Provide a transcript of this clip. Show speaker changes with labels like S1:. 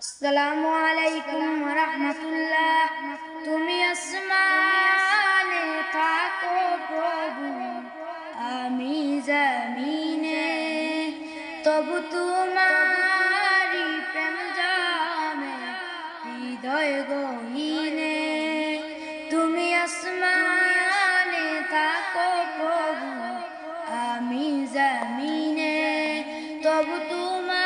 S1: আসসালামু আলাইকুম রহমতুল্লাহ তুমি আসমানে থাকো প্রভু, আমি জমিনে। তবু তোমারি প্রেম জানে হৃদয় গহীনে। তুমি আসমানে থাকো প্রভু, আমি জমিনে। তবু তোমারি